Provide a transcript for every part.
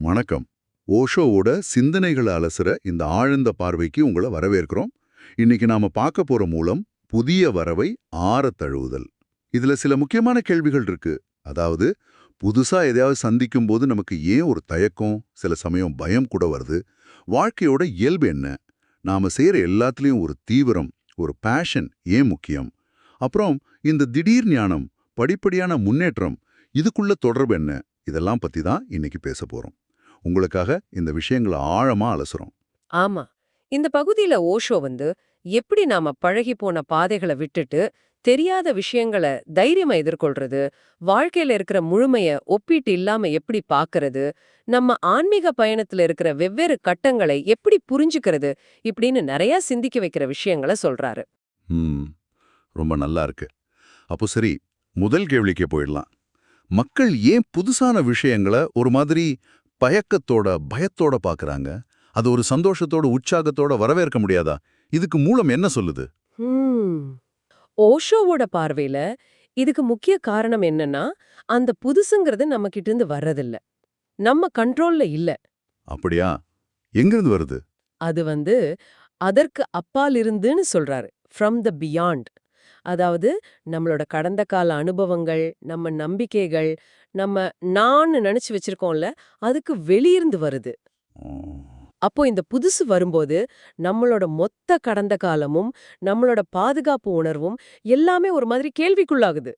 வணக்கம். ஓஷோவோட சிந்தனைகளை அலசுற இந்த ஆழ்ந்த பார்வைக்கு உங்களை வரவேற்கிறோம். இன்னைக்கு நாம பார்க்க போற மூலம் புதிய வரவை ஆற தழுவுதல். இதுல சில முக்கியமான கேள்விகள் இருக்கு. அதாவது புதுசா எதையாவது சந்திக்கும் போது நமக்கு ஏன் ஒரு தயக்கம் சில சமயம் பயம் கூட வருது. வாழ்க்கையோட இயல்பு என்ன? நாம செய்யற எல்லாத்துலயும் ஒரு தீவிரம் ஒரு பேஷன் ஏன் முக்கியம்? அப்புறம் இந்த திடீர் ஞானம் படிப்படியான முன்னேற்றம் இதுக்குள்ள தொடர்பு என்ன? இதெல்லாம் பத்தி தான் இன்னைக்கு பேச போறோம். உங்களுக்காக இந்த விஷயங்களை ஆழமா அலசுறோம். ஆமா. இந்த பகுதியில ஓஷோ வந்து எப்படி நாம பழகி போன பாதைகளை விட்டுட்டு தெரியாத விஷயங்களை தைரியமா எதிர்கொள்றது வாழ்க்கையில இருக்கிற முழுமைய ஒப்பீட்டு இல்லாம எப்படி பாக்குறது நம்ம ஆன்மீக பயணத்துல இருக்கிற வெவ்வேறு கட்டங்களை எப்படி புரிஞ்சுக்கிறது இப்படின்னு நிறைய சிந்திக்க வைக்கிற விஷயங்களை சொல்றாரு. ரொம்ப நல்லா இருக்கு. அப்போ சரி முதல் கேள்விக்கே போயிடலாம். மக்கள் ஏன் புதுசான விஷயங்களை ஒரு மாதிரி பயக்கத்தோட பயத்தோட பார்க்கறாங்க அது ஒரு சந்தோஷத்தோட உற்சாகத்தோட வரவேற்க முடியாதா? இதுக்கு மூலம் என்ன சொல்லுது. ஓஷோவோட பார்வையில இதுக்கு முக்கிய காரணம் என்னன்னா அந்த புதுசுங்கிறது நம்ம கிட்ட இருந்து வர்றதில்ல. நம்ம கண்ட்ரோல்ல இல்ல. அப்படியா? எங்கிருந்து வருது? அது வந்து அதற்கு அப்பால் இருந்துன்னு சொல்றாரு. ஃப்ரம் த பியாண்ட் அதாவது நம்மளோட கடந்த கால அனுபவங்கள் நம்ம நம்பிக்கைகள் நம்ம நான் நினைச்சு வச்சிருக்கோம்ல அதுக்கு வெளியிருந்து வருது. அப்போ இந்த புதுசு வரும்போது நம்மளோட மொத்த கடந்த காலமும் நம்மளோட பாதுகாப்பு உணர்வும் எல்லாமே ஒரு மாதிரி கேள்விக்குள்ளாகுது.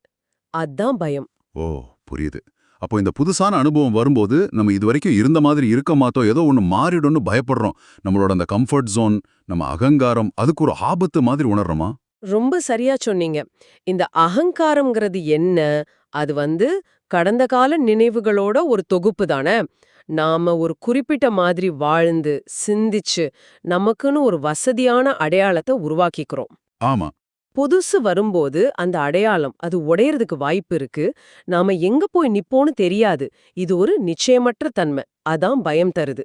அதான் பயம். ஓ புரியுது. அப்போ இந்த புதுசான அனுபவம் வரும்போது நம்ம இதுவரைக்கும் இருந்த மாதிரி இருக்க மாட்டோம் ஏதோ ஒன்று மாறிடும்னு பயப்படுறோம். நம்மளோட அந்த கம்ஃபர்ட் ஜோன் நம்ம அகங்காரம் அதுக்கு ஒரு ஆபத்து மாதிரி உணர்றோமா? ரொம்ப சரியா சொன்னீங்க. இந்த அகங்காரம்ங்கிறது என்ன? அது வந்து கடந்த கால நினைவுகளோட ஒரு தொகுப்பு தானே? நாம ஒரு குறிப்பிட்ட மாதிரி வாழ்ந்து சிந்திச்சு நமக்குன்னு ஒரு வசதியான அடையாளத்தை உருவாக்கிக்கிறோம். ஆமா. புதுசு வரும்போது அந்த அடையாளம் அது உடையறதுக்கு வாய்ப்பு இருக்கு. நாம எங்க போய் நிப்போன்னு தெரியாது. இது ஒரு நிச்சயமற்ற தன்மை. அதான் பயம் தருது.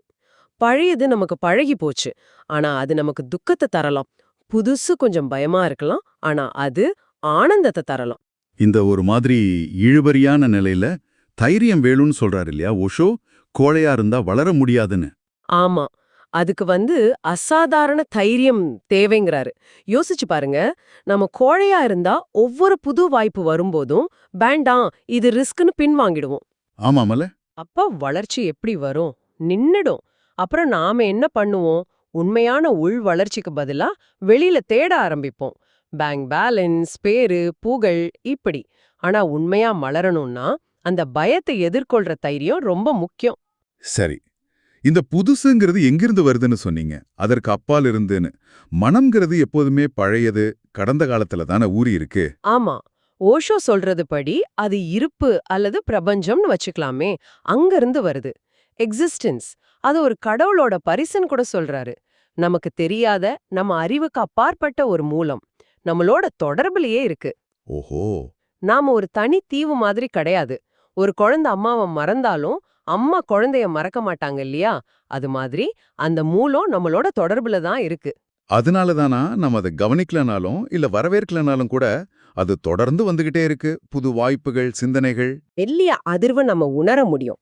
பழையது நமக்கு பழகி போச்சு. ஆனா அது நமக்கு துக்கத்தை தரலாம். புதுசு கொஞ்சம் பயமா இருக்கலாம். ஆனா அது ஆனந்தத்தை தரலாம். இந்த ஒரு மாதிரி இழுபறியான நிலையில தைரியம் வேணும்னு சொல்றாரு இல்லையா ஓஷோ? கோழையா இருந்தா வளர முடியாதுன்னு. ஆமா. அதுக்கு வந்து அசாதாரண தைரியம் தேவைங்கிறாரு. யோசிச்சு பாருங்க நம்ம கோழையா இருந்தா ஒவ்வொரு புது வாய்ப்பு வரும்போதும் வேண்டாம் இது ரிஸ்க்னு பின்வாங்கிடுவோம். ஆமாமல. அப்ப வளர்ச்சி எப்படி வரும்? நின்னுடும். அப்புறம் நாம என்ன பண்ணுவோம்? உண்மையான உள் வளர்ச்சிக்கு பதிலா வெளியில தேட ஆரம்பிப்போம். பேங்க் பேலன்ஸ் பேரு புகழ் இப்படி. ஆனா உண்மையா மலரணும்னா அந்த பயத்தை எதிர்கொள்ற தைரியம் ரொம்ப முக்கியம். சரி. இந்த புதுசுங்கிறது எங்கிருந்து வருதுன்னு சொன்னீங்க? அதற்கு அப்பால் இருந்துன்னு. மனம்ங்கிறது எப்போதுமே பழையது கடந்த காலத்துல தானே ஊறி இருக்கு. ஆமா. ஓஷோ சொல்றது படி அது இருப்பு அல்லது பிரபஞ்சம்னு வச்சுக்கலாமே. அங்கிருந்து வருது. எக்ஸிஸ்டன்ஸ் அது ஒரு கடவுளோட பரிசுன்னு கூட சொல்றாரு. நமக்கு தெரியாத நம்ம அறிவுக்கு அப்பாற்பட்ட ஒரு மூலம். நம்மளோட தொடர்புலயே இருக்கு. ஓஹோ. நாம ஒரு தனி தீவு மாதிரி கிடையாது. ஒரு குழந்தை அம்மாவை மறந்தாலும் அம்மா குழந்தைய மறக்க மாட்டாங்க இல்லையா? அது மாதிரி அந்த மூலம் நம்மளோட தொடர்புல தான் இருக்கு. அதனால தானா நம்ம அதை கவனிக்கலனாலும் இல்ல வரவேற்கலனாலும் கூட அது தொடர்ந்து வந்துகிட்டே இருக்கு. புது வாய்ப்புகள் சிந்தனைகள். மெல்லிய அதிர்வை நம்ம உணர முடியும்.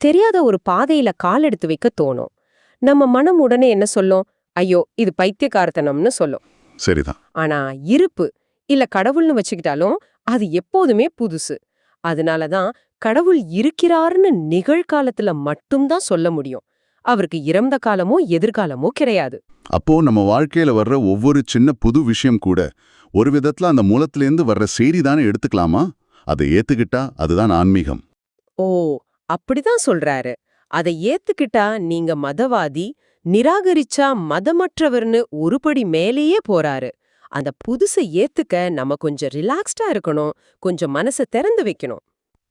தெரியாத ஒரு பாதையில கால் எடுத்து வைக்க தோணும். நம்ம மனம் உடனே என்ன சொல்லும்? ஐயோ இது பைத்தியக்காரத்தனம்னு சொல்லும். சரிதான். ஆனா இருப்பு இல்ல கடவுள்னு வச்சுக்கிட்டாலும் அது எப்போதுமே புதுசு. அதனால தான் கடவுள் இருக்கிறாருன்னு நிகழ்காலத்துல மட்டும்தான் சொல்ல முடியும். அவருக்கு இறந்த காலமோ எதிர்காலமோ கிடையாது. அப்போ நம்ம வாழ்க்கையில வர்ற ஒவ்வொரு சின்ன புது விஷயம் கூட ஒரு விதத்துல அந்த மூலத்திலேருந்து வர்ற செய்தி தானே எடுத்துக்கலாமா? அதை ஏத்துக்கிட்டா அதுதான் ஆன்மீகம். ஓ அப்படிதான் சொல்றாரு. அதை ஏத்துக்கிட்டா நீங்க மதவாதி நிராகரிச்சா மதமற்றவர்னு ஒருபடி மேலேயே போறாரு. அந்த புதுசை ஏத்துக்க நம்ம கொஞ்சம் ரிலாக்ஸ்டா இருக்கணும். கொஞ்சம் மனசை திறந்து வைக்கணும்.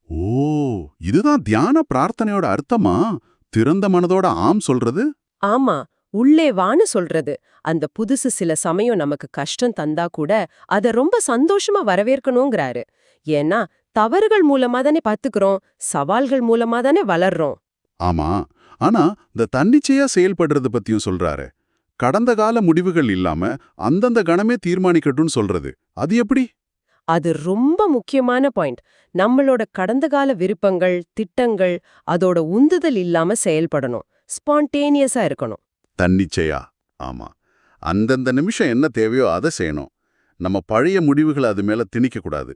ஓ இதுதான் தியான பிரார்த்தனையோட அர்த்தமா? திறந்த மனதோட ஆம் சொல்றது? ஆமா உள்ளே வான்னு சொல்றது. அந்த புதுசு சில சமயம் நமக்கு கஷ்டம் தந்தா கூட அத ரொம்ப சந்தோஷமா வரவேற்கணுங்கிறாரு. ஏன்னா தவறுகள் மூலமா தானே பாத்துக்கிறோம் சவால்கள் மூலமா தானே வளர்றோம். ஆமா ஆனா இந்த தன்னிச்சையா செயல்படுறது பத்தியும் சொல்றாரு. கடந்த கால முடிவுகள் இல்லாம அந்தந்த கணமே தீர்மானிக்கட்டும்னு சொல்றது. அது எப்படி? அது ரொம்ப முக்கியமான பாயிண்ட். நம்மளோட கடந்த கால விருப்பங்கள் திட்டங்கள் அதோட உந்துதல் இல்லாம செயல்படணும். ஸ்பான்டேனியஸா இருக்கணும். தன்னிச்சையா? ஆமா. அந்தந்த நிமிஷம் என்ன தேவையோ அதை செய்யணும். நம்ம பழைய முடிவுகளை அது மேல திணிக்க கூடாது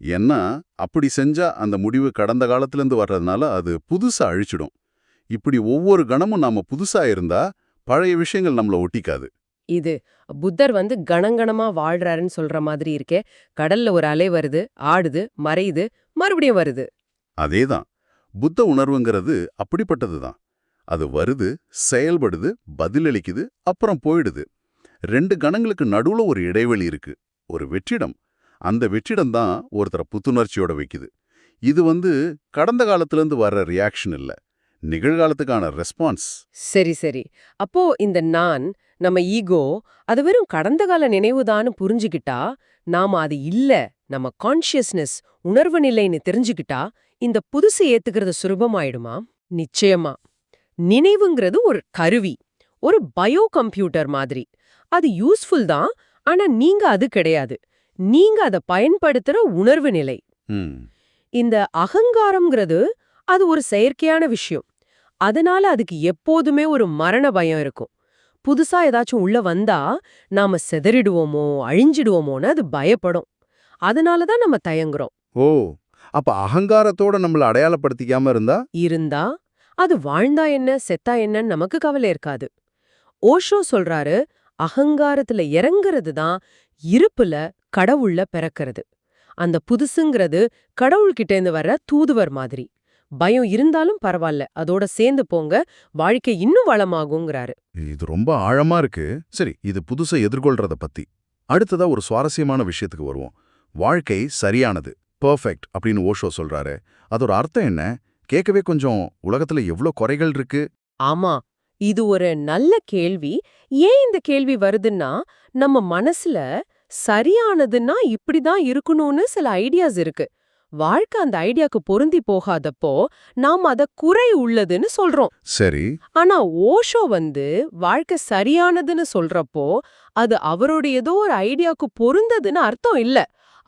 ஏன்னா அப்படி செஞ்சா அந்த முடிவு கடந்த காலத்திலேருந்து வர்றதுனால அது புதுசா அழிச்சிடும். இப்படி ஒவ்வொரு கணமும் நாம புதுசா இருந்தா பழைய விஷயங்கள் நம்மள ஒட்டிக்காது. இது புத்தர் வந்து கணங்கணமா வாழ்றாருன்னு சொல்ற மாதிரி இருக்கே. கடல்ல ஒரு அலை வருது ஆடுது மறையுது மறுபடியும் வருது. அதேதான். புத்த உணர்வுங்கிறது அப்படிப்பட்டதுதான் அது வருது செயல்படுது பதிலளிக்குது அப்புறம் போயிடுது. ரெண்டு கணங்களுக்கு நடுவுல ஒரு இடைவெளி இருக்கு ஒரு வெற்றிடம். அந்த வெற்றிடம் தான் ஒருத்தரை புத்துணர்ச்சியோட வைக்குது. இது வந்து கடந்த காலத்திலேருந்து வர்ற ரியாக்ஷன் இல்ல. நிகழ்காலத்துக்கான ரெஸ்பான்ஸ் சரி சரி. அப்போ இந்த நான் நம்ம ஈகோ அது வெறும் கடந்த கால நினைவுதான்னு புரிஞ்சுக்கிட்டா நாம அது இல்ல நம்ம கான்ஷியஸ்னஸ் உணர்வு நிலைன்னு தெரிஞ்சுக்கிட்டா இந்த புதுசு ஏத்துக்கிறது சுலபமாயிடுமா? நிச்சயமா. நினைவுங்கிறது ஒரு கருவி ஒரு பயோ கம்ப்யூட்டர் மாதிரி. அது யூஸ்ஃபுல் தான் ஆனா நீங்க அது கிடையாது. நீங்க அதை பயன்படுத்துற உணர்வு நிலை. இந்த அகங்காரம்ங்கிறது அது ஒரு செயற்கையான விஷயம். அதனால அதுக்கு எப்போதுமே ஒரு மரண பயம் இருக்கும். புதுசா ஏதாச்சும் உள்ள வந்தா நாம செதறிடுவோமோ அழிஞ்சிடுவோமோன்னு அது பயப்படும். அதனால தான் நம்ம தயங்குறோம். ஓ அப்ப அகங்காரத்தோட நம்மள அடையாளப்படுத்திக்காம இருந்தா? இருந்தா அது வாழ்ந்தா என்ன செத்தா என்னன்னு நமக்கு கவலை இருக்காது. ஓஷோ சொல்றாரு அகங்காரத்துல இறங்குறது தான் இருப்புல கடவுள்ல பிறக்கிறது. அந்த புதுசுங்கிறது கடவுள்கிட்டேந்து வர்ற தூதுவர் மாதிரி. பயம் இருந்தாலும் பரவாயில்ல அதோட சேர்ந்து போங்க வாழ்க்கை இன்னும் வளமாகுங்கிறாரு இது ரொம்ப ஆழமா இருக்கு. சரி இது புதுசா எதிர்கொள்றத பத்தி. அடுத்ததா ஒரு சுவாரஸ்யமான விஷயத்துக்கு வருவோம். வாழ்க்கை சரியானது பெர்ஃபெக்ட் அப்படின்னு ஓஷோ சொல்றாரு. அதோட அர்த்தம் என்ன? கேட்கவே கொஞ்சம் உலகத்துல எவ்ளோ குறைகள் இருக்கு? ஆமா இது ஒரு நல்ல கேள்வி. ஏன் இந்த கேள்வி வருதுன்னா நம்ம மனசுல சரியானதுன்னா இப்படிதான் இருக்கணும்னு சில ஐடியாஸ் இருக்கு. வாழ்க்கை அந்த ஐடியாக்கு பொருந்தி போகாதப்போ நாம் அத குறை உள்ளதுன்னு சொல்றோம். சரி. ஆனா ஓஷோ வந்து வாழ்க்கை சரியானதுன்னு சொல்றப்போ அது அவருடைய ஏதோ ஒரு ஐடியாக்கு பொருந்ததுன்னு அர்த்தம் இல்ல.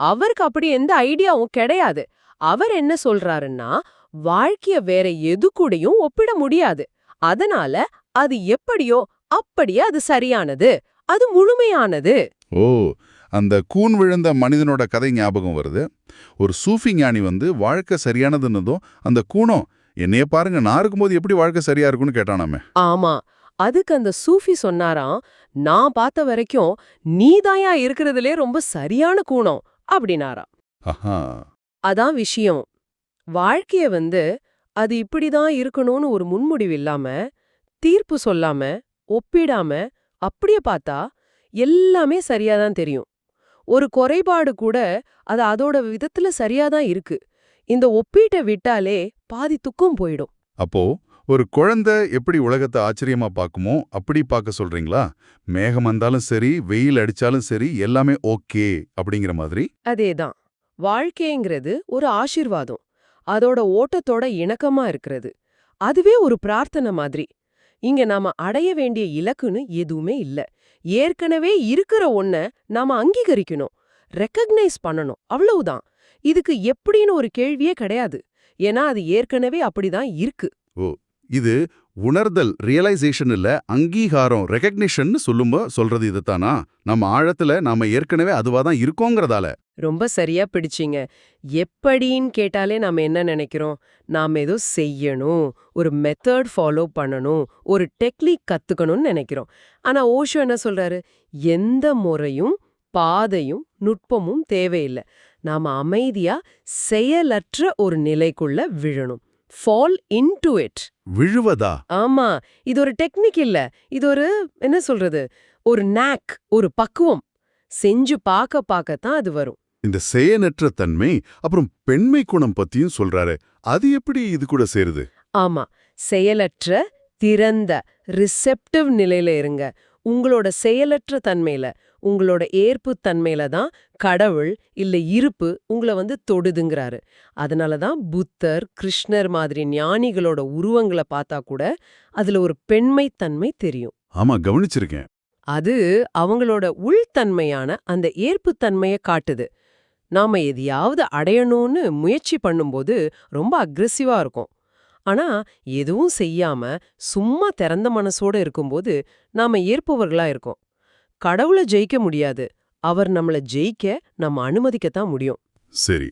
அவருக்கு அப்படி எந்த ஐடியாவும் கிடையாது. அவர் என்ன சொல்றாருன்னா வாழ்க்கைய வேற எது கூடயும் ஒப்பிட முடியாது. அதனால அது எப்படியோ அப்படியே அது சரியானது. அது முழுமையானது. ஓ அந்த கூன் விழுந்த மனிதனோட கதை ஞாபகம் வருது. ஒரு சூஃபி ஞானி வந்து வாழ்க்கை சரியானதுன்னதும் அந்த கூனம் என்னைய பாருங்க நான் இருக்கும்போது எப்படி வாழ்க்கை சரியா இருக்கும்னு கேட்டானாமே. ஆமா. அதுக்கு அந்த சூஃபி சொன்னாராம் நான் பார்த்த வரைக்கும் நீதாயா இருக்கிறதுலே ரொம்ப சரியான கூணம் அப்படின்னாராம். ஆஹா. அதான் விஷயம். வாழ்க்கைய வந்து அது இப்படிதான் இருக்கணும்னு ஒரு முன்முடிவு இல்லாம தீர்ப்பு சொல்லாம ஒப்பிடாம அப்படியே பார்த்தா எல்லாமே சரியாதான் தெரியும். ஒரு குறைபாடு கூட அது அதோட விதத்துல சரியாதான் இருக்கு. இந்த ஒப்பீட்டை விட்டாலே பாதி துக்கம் போயிடும். அப்போ ஒரு குழந்தை எப்படி உலகத்தை ஆச்சரியமா பார்க்குமோ அப்படி பார்க்க சொல்றீங்களா? மேகம் வந்தாலும் சரி வெயில் அடிச்சாலும் சரி எல்லாமே ஓகே அப்படிங்கிற மாதிரி? அதேதான் வாழ்க்கைங்கிறது ஒரு ஆசிர்வாதம். அதோட ஓட்டத்தோட இணக்கமா இருக்கிறது. அதுவே ஒரு பிரார்த்தனை மாதிரி. இங்க நாம அடைய வேண்டிய இலக்குன்னு எதுவுமே இல்ல. ஏற்கனவே இருக்கிற ஒன்ன நாம அங்கீகரிக்கணும். ரெக்கக்னைஸ் பண்ணணும். அவ்வளவுதான். இதுக்கு எப்படின்னு ஒரு கேள்வியே கிடையாது. ஏன்னா அது ஏற்கனவே அப்படிதான் இருக்கு. ஓ இது உணர்தல் ரியலைசேஷன் இல்ல அங்கீகாரம் ரெகக்னிஷன் சொல்லும்போ சொல்றது இதுதானா? நம்ம ஆழத்துல நாம ஏற்கனவே அதுவா தான் இருக்கோங்கிறதால. ரொம்ப சரியா பிடிச்சீங்க. எப்படின்னு கேட்டாலே நாம என்ன நினைக்கிறோம்? நாம ஏதோ செய்யணும் ஒரு மெத்தட் ஃபாலோ பண்ணணும் ஒரு டெக்னிக் கத்துக்கணும்னு நினைக்கிறோம். ஆனா ஓஷோ என்ன சொல்றாரு? எந்த முறையும் பாதையும் நுட்பமும் தேவையில்லை. நாம அமைதியா செயலற்ற ஒரு நிலைக்குள்ள விழணும். ஃபால் இன்டு இட் விழுவதா? ஆமா. இது ஒரு டெக்னிக் இல்ல. இது ஒரு என்ன சொல்றது? ஒரு நாக் ஒரு பக்குவம். செஞ்சு பார்க்க பார்க்கத்தான் அது வரும். இந்த செயனற்ற தன்மை அப்புறம் பெண்மை குணம் பத்தியும் சொல்றாரு அது எப்படி இது கூட சேருது? ஆமா செயலற்ற திறந்த ரிசெப்டிவ் நிலையில இருங்க. உங்களோட செயலற்ற தன்மையில உங்களோட ஏற்பு தன்மையில தான் கடவுள் இல்ல இருப்பு உங்களை வந்து தொடுதுங்கிறாரு. அதனால தான் புத்தர் கிருஷ்ணர் மாதிரி ஞானிகளோட உருவங்களை பார்த்தா கூட அதுல ஒரு பெண்மை தன்மை தெரியும். ஆமா கவனிச்சிருக்கேன். அது அவங்களோட உள்தன்மையான அந்த ஏற்புத்தன்மைய காட்டுது. நாம எதையாவது அடையணும்னு முயற்சி பண்ணும்போது ரொம்ப அக்ரெசிவா இருக்கும். ஆனா எதுவும் செய்யாம சும்மா திறந்த மனசோட இருக்கும்போது நாம ஏற்பவர்களா இருக்கோம். கடவுளை ஜெயிக்க முடியாது. அவர் நம்மள ஜெயிக்க நம்ம அனுமதிக்கத்தான் முடியும். சரி.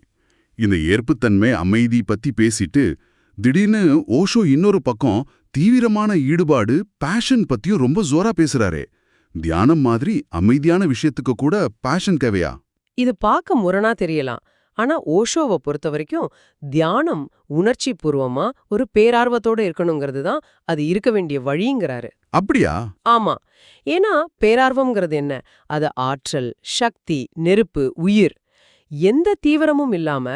இந்த ஏற்புத்தன்மை அமைதி பத்தி பேசிட்டு திடீர்னு ஓஷோ இன்னொரு பக்கம் தீவிரமான ஈடுபாடு பேஷன் பத்தியும் ரொம்ப ஜோரா பேசுறாரே. தியானம் மாதிரி அமைதியான விஷயத்துக்கு கூட பேஷன் தேவையா? இது பார்க்க முரணா தெரியலாம். ஆனா ஓஷோவை பொறுத்த வரைக்கும் தியானம் உணர்ச்சி பூர்வமா ஒரு பேரார்வத்தோட இருக்கணுங்கிறது தான் அது இருக்க வேண்டிய வழிங்கிறாரு. அப்படியா? ஆமா. ஏன்னா பேரார்வம்ங்கிறது என்ன? அது ஆற்றல் சக்தி நெருப்பு உயிர். எந்த தீவிரமும் இல்லாம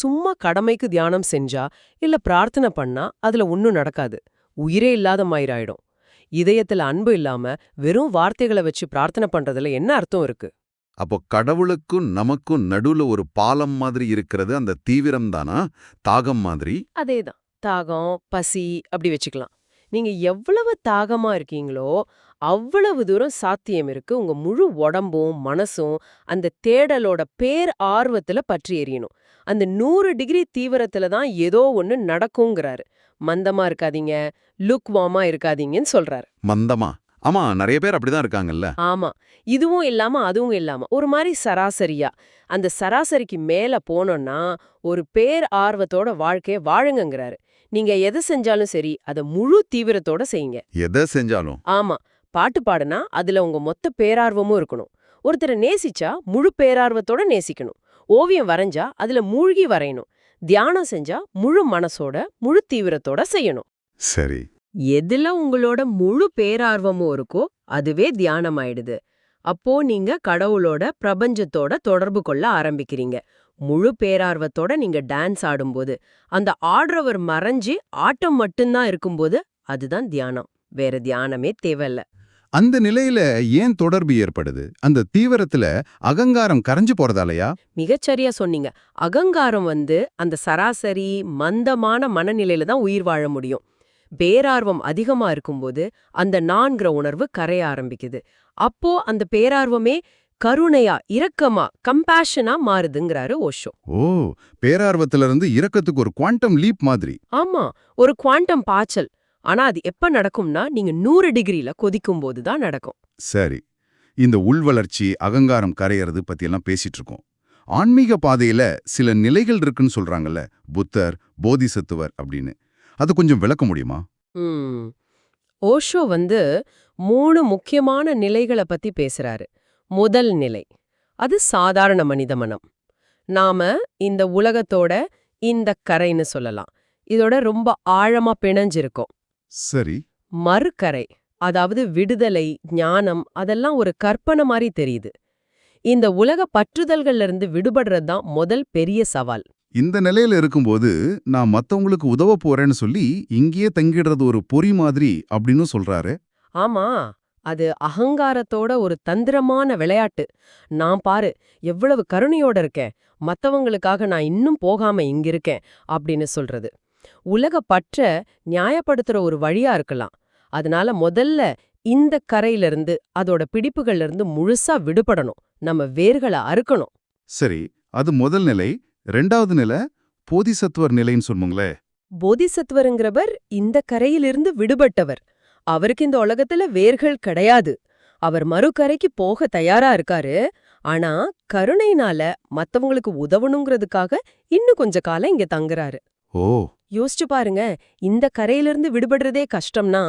சும்மா கடமைக்கு தியானம் செஞ்சா இல்ல பிரார்த்தனை பண்ணா அதுல ஒன்னும் நடக்காது. உயிரே இல்லாத மயிராயிடும் இதயத்துல அன்பு இல்லாம வெறும் வார்த்தைகளை வச்சு பிரார்த்தனை பண்றதுல என்ன அர்த்தம் இருக்கு? அப்போ கடவுளுக்கும் நமக்கும் நடுவுல ஒரு பாலம் மாதிரி இருக்கிறது அந்த தீவிரம் தானா? தாகம் மாதிரி? அதேதான். தாகம் பசி அப்படி வச்சுக்கலாம். நீங்க எவ்வளவு தாகமா இருக்கீங்களோ அவ்வளவு தூரம் சாத்தியம் இருக்கு. உங்க முழு உடம்பும் மனசும் அந்த தேடலோட பேர் ஆர்வத்துல பற்றி எறியணும். அந்த நூறு டிகிரி தீவிரத்துல தான் ஏதோ ஒண்ணு நடக்குங்கிறாரு. மந்தமா இருக்காதீங்க. லுக் வாமா இருக்காதீங்கன்னு சொல்றாரு. மந்தமா? ஆமா நிறைய பேர் அப்படிதான் இருக்காங்கல்ல. ஆமா. இதுவும் இல்லாம அதுவும் இல்லாம ஒரு மாதிரி சராசரியா. அந்த சராசரிக்கு மேல போனோம்னா ஒரு பேர் ஆர்வத்தோட வாழ்க்கைய வாழுங்கங்கிறாரு. நீங்க எதை செஞ்சாலும் சரி அத முழு தீவிரத்தோட செய்யுங்க. எதை செஞ்சாலும். ஆமா. பாட்டு பாடுனா அதுல உங்க மொத்த பேரார்வமும் இருக்கணும். ஒருத்தரை நேசிச்சா முழு பேரார்வத்தோட நேசிக்கணும். ஓவியம் வரைஞ்சா அதுல மூழ்கி வரையணும். தியானம் செஞ்சா முழு மனசோட முழு தீவிரத்தோட செய்யணும். சரி. எதுல உங்களோட முழு பேரார்வமும் இருக்கோ அதுவே தியானம் ஆயிடுது அப்போ நீங்க கடவுளோட பிரபஞ்சத்தோட தொடர்பு கொள்ள ஆரம்பிக்கிறீங்க. முழு பேரார்வத்தோட நீங்க டான்ஸ் ஆடும்போது அந்த ஆடுறவர் மறைஞ்சு ஆட்டம் மட்டும்தான் இருக்கும்போது அதுதான் தியானம். வேற தியானமே தேவையில்ல. அந்த நிலையில ஏன் தொடர்பு ஏற்படுது? அந்த தீவிரத்துல அகங்காரம் கரைஞ்சு போறதாலயா? மிகச்சரியா சொன்னீங்க. அகங்காரம் வந்து அந்த சராசரி மந்தமான மனநிலையில தான் உயிர் வாழ முடியும். பேரார்வம் அதிகமா இருக்கும்போது அந்த நான்கிற உணர்வு கரைய ஆரம்பிக்குது. அப்போ அந்த பேரார்வமே கருணையா இரக்கமா கம்பேஷனா மாறுதுங்கிறாரு ஓஷோ. ஓ பேரார்வத்திலிருந்து இரக்கத்துக்கு ஒரு குவாண்டம் லீப் மாதிரி. ஆமா ஒரு குவாண்டம் பாய்ச்சல். ஆனா அது எப்ப நடக்கும்னா நீங்க நூறு டிகிரில கொதிக்கும் போது தான் நடக்கும். சரி. இந்த உள்வளர்ச்சி அகங்காரம் கரையறது பத்தியெல்லாம் பேசிட்டு இருக்கோம் ஆன்மீக பாதையில சில நிலைகள் இருக்குன்னு சொல்றாங்கல்ல புத்தர் போதிசத்துவர் அப்படின்னு. அது கொஞ்சம் விளக்க முடியுமா? ம். ஓஷோ வந்து மூணு முக்கியமான நிலைகளை பத்தி பேசுறாரு. முதல் நிலை அது சாதாரண மனித மனம். நாம இந்த உலகத்தோட இந்த கரைன்னு சொல்லலாம். இதோட ரொம்ப ஆழமா பிணைஞ்சிருக்கோம். சரி. மறுக்கரை அதாவது விடுதலை ஞானம் அதெல்லாம் ஒரு கற்பனை மாதிரி தெரியுது. இந்த உலக பற்றுதல்கள்ல இருந்து விடுபடுறது தான் முதல் பெரிய சவால். இந்த நிலையில இருக்கும்போது நான் மத்தவங்களுக்கு உதவ போறேன்னு சொல்லி இங்கேயே தங்கிடுறது ஒரு பொறி மாதிரி அப்படின்னு சொல்றாரு. ஆமா அது அகங்காரத்தோட ஒரு தந்திரமான விளையாட்டு. நான் பாரு எவ்வளவு கருணையோட இருக்கேன். மத்தவங்களுக்காக நான் இன்னும் போகாம இங்க இருக்கேன் அப்படின்னு சொல்றது. உலக பற்ற நியாயப்படுத்துற ஒரு வழியா இருக்கலாம். அதனால முதல்ல இந்த கரையிலிருந்து அதோட பிடிப்புகள்ல இருந்து முழுசா விடுபடணும். நம்ம வேர்களை அறுக்கணும். சரி அது முதல் நிலை. ரெண்டாவது நிலை போதிசத்துவர் நிலைன்னு சொல்லுங்களே போதிசத்துவருங்கிறவர் இந்த கரையிலிருந்து விடுபட்டவர். அவருக்கு இந்த உலகத்துல வேர்கள் கிடையாது. அவர் மறுகரைக்கு போக தயாரா இருக்காரு. ஆனா கருணையினால மத்தவங்களுக்கு உதவணுங்கிறதுக்காக இன்னும் கொஞ்ச காலம் இங்க தங்குறாரு. ஓ. யோசிச்சு பாருங்க இந்த கரையிலிருந்து விடுபடுறதே கஷ்டம்னா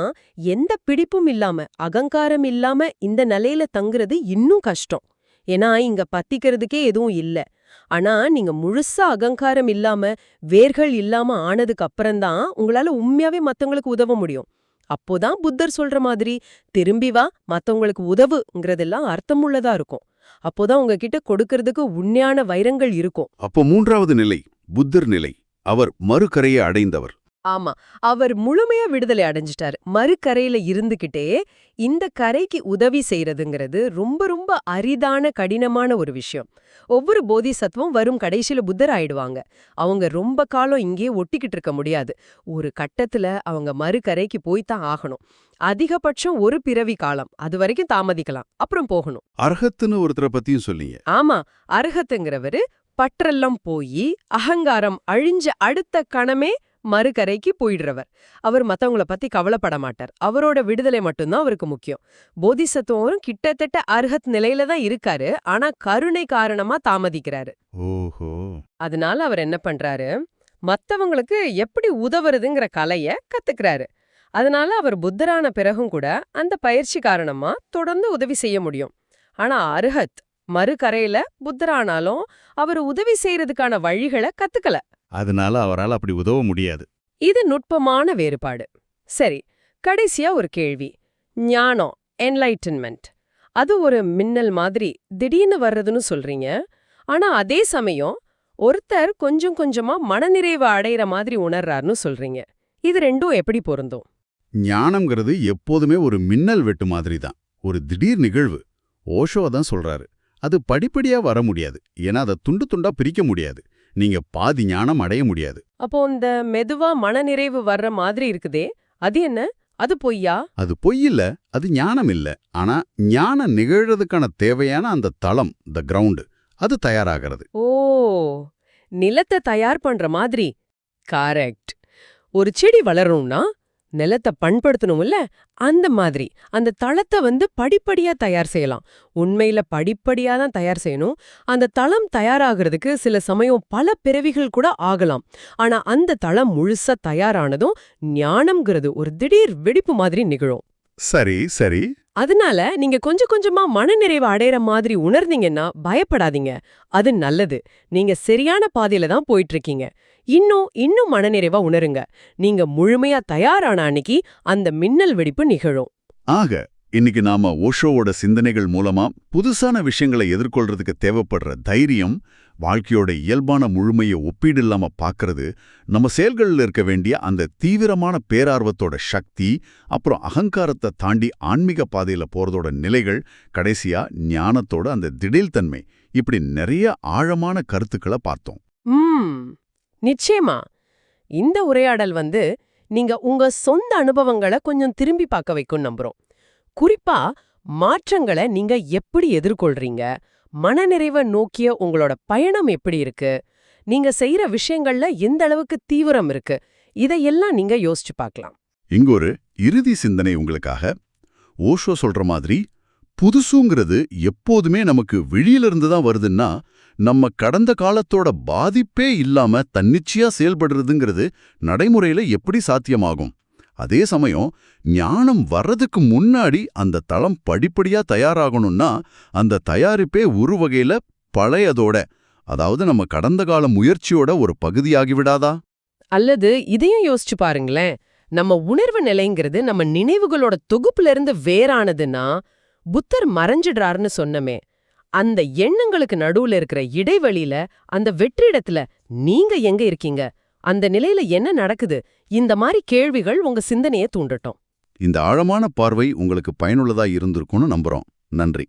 எந்த பிடிப்பும் இல்லாம அகங்காரம் இல்லாம இந்த நிலையில தங்குறது இன்னும் கஷ்டம். ஏன்னா இங்க பத்திக்கிறதுக்கே எதுவும் இல்ல. ஆனா நீங்க முழுசா அகங்காரம் இல்லாம வேர்கள் இல்லாம ஆனதுக்கு அப்புறம்தான் உங்களால உண்மையாவே மத்தவங்களுக்கு உதவ முடியும். அப்போதான் புத்தர் சொல்ற மாதிரி திரும்பி வா மத்தவங்களுக்கு உதவுங்கிறதெல்லாம் அர்த்தமுள்ளதா இருக்கும். அப்போதான் உங்ககிட்ட கொடுக்கறதுக்கு உண்மையான வைரங்கள் இருக்கும். அப்போ மூன்றாவது நிலை புத்தர் நிலை. அவர் மறுகரையை அடைந்தவர். ஆமா அவர் முழுமையா விடுதலை அடைஞ்சிட்டாரு. மறுகரையில இருந்துகிட்டே இந்த கரைக்கு உதவி செய்யறதுங்கிறது ரொம்ப ரொம்ப அரிதான கடினமான ஒரு விஷயம். ஒவ்வொரு போதிசத்துவம் வரும் கடைசியில புத்தர் ஆயிடுவாங்க. அவங்க ரொம்ப காலம் இங்கே ஒட்டிக்கிட்டு இருக்க முடியாது. ஒரு கட்டத்துல அவங்க மறுகரைக்கு போய்தான் ஆகணும். அதிகபட்சம் ஒரு பிறவி காலம். அது வரைக்கும் தாமதிக்கலாம். அப்புறம் போகணும். அர்ஹத்துன்னு ஒருத்தரை பத்தியும் சொன்னீங்க. ஆமா அர்ஹத்துங்கிறவரு பற்றெல்லாம் போய் அகங்காரம் அழிஞ்ச அடுத்த கணமே மறுகரைக்கு போயிடுறவர். அவர் மத்தவங்கள பத்தி கவலைப்பட மாட்டார். அவரோட விடுதலை மட்டும்தான் அவருக்கு முக்கியம். போதிசத்துவரும் கிட்டத்தட்ட அர்ஹத் நிலையில தான் இருக்காரு. ஆனா கருணை காரணமா தாமதிக்கிறாரு. ஓஹோ. அதனால அவர் என்ன பண்றாரு? மத்தவங்களுக்கு எப்படி உதவுறதுங்கிற கலைய கத்துக்கிறாரு. அதனால அவர் புத்தரான பிறகும் கூட அந்த பயிற்சி காரணமா தொடர்ந்து உதவி செய்ய முடியும். ஆனா அருஹத் மறுகரையில புத்தரானாலும் அவர் உதவி செய்யறதுக்கான வழிகளை கத்துக்கல. அதனால அவரால் அப்படி உதவ முடியாது. இது நுட்பமான வேறுபாடு. சரி கடைசியா ஒரு கேள்வி. ஞானம் என்லைட்டன்மெண்ட் அது ஒரு மின்னல் மாதிரி திடீர்னு வர்றதுன்னு சொல்றீங்க. ஆனா அதே சமயம் ஒருத்தர் கொஞ்சம் கொஞ்சமா மனநிறைவு அடையிற மாதிரி உணர்றாருன்னு சொல்றீங்க. இது ரெண்டும் எப்படி பொருந்தும்? ஞானம்ங்கிறது எப்போதுமே ஒரு மின்னல் வெட்டு மாதிரி தான். ஒரு திடீர் நிகழ்வு. ஓஷோ தான் சொல்றாரு. அது படிப்படியா வர முடியாது. ஏன்னா அதை துண்டு துண்டா பிரிக்க முடியாது. நீங்க பாதி ஞானம் அடைய முடியாது. அப்போ இந்த மெதுவா மனநிறைவு வர்ற மாதிரி இருக்குதே அது என்ன? அது பொய்யா? அது பொய் இல்ல அது ஞானம் இல்ல. ஆனா ஞானம் நிகழ்றதுக்கான தேவையான அந்த தளம் த கிரவுண்டு அது தயாராகிறது. ஓ நிலத்தை தயார் பண்ற மாதிரி. கரெக்ட் ஒரு செடி வளரணும்னா நிலத்தை பண்படுத்தணும்ல? அந்த மாதிரி. அந்த தளத்தை வந்து படிப்படியா தயார் செய்யலாம். உண்மையில படிப்படியா தான் தயார் செய்யணும். அந்த தளம் தயாராகிறதுக்கு சில சமயம் பல பிறவிகள் கூட ஆகலாம். ஆனா அந்த தளம் முழுசா தயாரானதும் ஞானம்ங்கிறது ஒரு திடீர் வெடிப்பு மாதிரி நிகழும். சரி சரி. அதனால நீங்க கொஞ்சம் கொஞ்சமா மனநிறைவு அடையற மாதிரி உணர்ந்தீங்கன்னா பயப்படாதீங்க. அது நல்லது. நீங்க சரியான பாதையில தான் போயிட்டு இருக்கீங்க. இன்னும் இன்னும் மனநிறைவா உணருங்க. நீங்க முழுமையா தயாரான அன்னைக்கு அந்த மின்னல் வெடிப்பு நிகழும். ஆக இன்னைக்கு நாம ஓஷோவோட சிந்தனைகள் மூலமா புதுசான விஷயங்களை எதிர்கொள்றதுக்கு தேவைப்படுற தைரியம் வாழ்க்கையோட இயல்பான முழுமையை ஒப்பீடு இல்லாம பார்க்கறது நம்ம செயல்களில் இருக்க வேண்டிய அந்த தீவிரமான பேரார்வத்தோட சக்தி அப்புறம் அகங்காரத்தை தாண்டி ஆன்மீக பாதையில போறதோட நிலைகள் கடைசியா ஞானத்தோட அந்த திடீர்த்தன்மை இப்படி நிறைய ஆழமான கருத்துக்களை பார்த்தோம். ம். நிச்சயமா. இந்த உரையாடல் வந்து நீங்க உங்க சொந்த அனுபவங்களை கொஞ்சம் திரும்பி பார்க்க வைக்கும் நம்புறோம். குறிப்பா மாற்றங்களை நீங்க எப்படி எதிர்கொள்றீங்க? மனநிறைவை நோக்கிய உங்களோட பயணம் எப்படி இருக்கு? நீங்க செய்யற விஷயங்கள்ல எந்த அளவுக்கு தீவிரம் இருக்கு? இதையெல்லாம் நீங்க யோசிச்சு பார்க்கலாம். இங்க ஒரு இறுதி சிந்தனை உங்களுக்காக. ஓஷோ சொல்ற மாதிரி புதுசுங்கிறது எப்போதுமே நமக்கு வெளியிலிருந்து தான் வருதுன்னா நம்ம கடந்த காலத்தோட பாதிப்பே இல்லாம தன்னிச்சையா செயல்படுறதுங்கிறது நடைமுறையில எப்படி சாத்தியமாகும்? அதே சமயம் ஞானம் வர்றதுக்கு முன்னாடி அந்த தளம் படிப்படியா தயாராகணும்னா அந்த தயாரிப்பே ஒரு வகையில பழையதோட அதாவது நம்ம கடந்த கால முயற்சியோட ஒரு பகுதியாகிவிடாதா அல்லது இதையும் யோசிச்சு பாருங்களேன். நம்ம உணர்வு நிலைங்கிறது நம்ம நினைவுகளோட தொகுப்புல இருந்து வேறானதுன்னா புத்தர் மறைஞ்சிடுறாருன்னு சொன்னமே. அந்த எண்ணங்களுக்கு நடுவுல இருக்கிற இடைவெளியில அந்த வெற்றிடத்துல நீங்க எங்க இருக்கீங்க? அந்த நிலையில என்ன நடக்குது? இந்த மாதிரி கேள்விகள் உங்க சிந்தனையை தூண்டட்டும். இந்த ஆழமான பார்வை உங்களுக்கு பயனுள்ளதா இருந்திருக்கும்னு நம்புறோம். நன்றி.